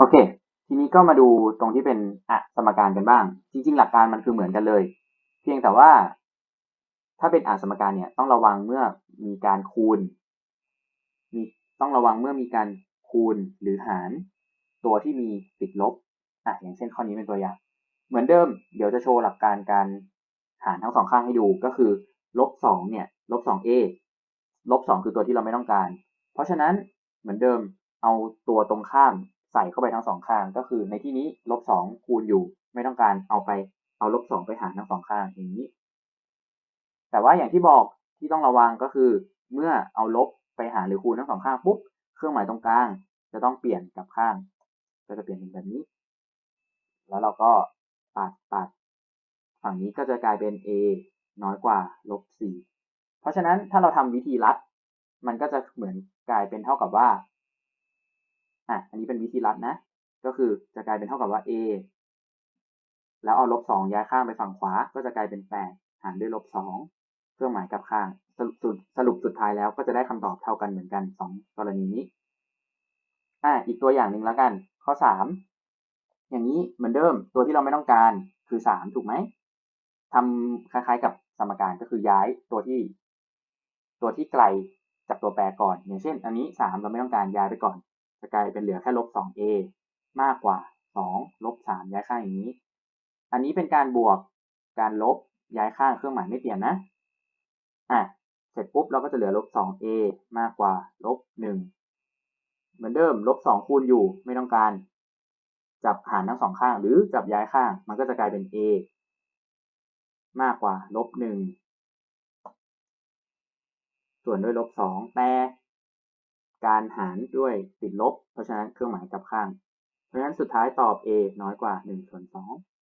โอเค ทีนี้ก็มาดูตรงที่เป็นอะสมการกันบ้าง จริง ๆ หลักการมันคือเหมือนกันเลย เพียงแต่ว่า ถ้าเป็นอะสมการเนี่ยต้องระวังเมื่อมีการคูณมีต้องระวังเมื่อมีการคูณหรือหารตัวที่มีติดลบอะอย่างเช่นข้อนี้เป็นตัวอย่าง เหมือนเดิม เดี๋ยวจะโชว์หลักการการหารทั้งสองข้างให้ดูก็คือลบสองเนี่ยลบสอง a ลบสองคือตัวที่เราไม่ต้องการ เพราะฉะนั้นเหมือนเดิมเอาตัวตรงข้าม ใส่เข้าไปทั้งสองข้าง ก็คือในที่นี้ลบสองคูณอยู่ ไม่ต้องการเอาไปเอาลบสองไปหารทั้งสองข้างอย่างนี้ แต่ว่าอย่างที่บอกที่ต้องระวังก็คือ เมื่อเอาลบไปหารหรือคูณทั้งสองข้างปุ๊บเครื่องหมายตรงกลาง จะต้องเปลี่ยนกับข้าง ก็จะเปลี่ยนเป็นแบบนี้ แล้วเราก็ตัดตัดฝั่งนี้ก็จะกลายเป็น a น้อยกว่าลบสี่เพราะฉะนั้นถ้าเราทำวิธีลัด มันก็จะเหมือนกลายเป็นเท่ากับว่า อะอันนี้เป็นวิธีลัดนะ ก็คือจะกลายเป็นเท่ากับว่า a แล้วเอาลบสองย้ายข้างไปฝั่งขวา ก็จะกลายเป็นแปดหารด้วยลบสองเครื่องหมายกับข้างสรุปสุดสรุปสุดท้ายแล้วก็จะได้คำตอบเท่ากันเหมือนกันสองกรณีนี้อะอีกตัวอย่างหนึ่งแล้วกัน ข้อสามอย่างนี้เหมือนเดิมตัวที่เราไม่ต้องการคือสามถูกไหมทำคล้ายๆกับสมการก็คือย้ายตัวที่ ตัวที่ไกลจากตัวแปรก่อน อย่างเช่น อันนี้สามเราไม่ต้องการย้ายไปก่อน จะกลายเป็นเหลือแค่ลบสอง a มากกว่าสองลบสามย้ายข้าอย่างนี้ อันนี้เป็นการบวกการลบย้ายข้าเครื่องหมายไม่เปลี่ยนนะอะเสร็จปุ๊บเราก็จะเหลือลบสอง a มากกว่าลบหนึ่งเหมือนเดิมลบสองคูณอยู่ไม่ต้องการ จับหารทั้งสองข้าง หรือจับย้ายข้าง มันก็จะกลายเป็น a มากกว่าลบหนึ่งส่วนด้วยลบสองแต่ การหารด้วยติดลบ เพราะฉะนั้นเครื่องหมายกลับข้าง เพราะฉะนั้นสุดท้ายตอบ a น้อยกว่า1ส่วน2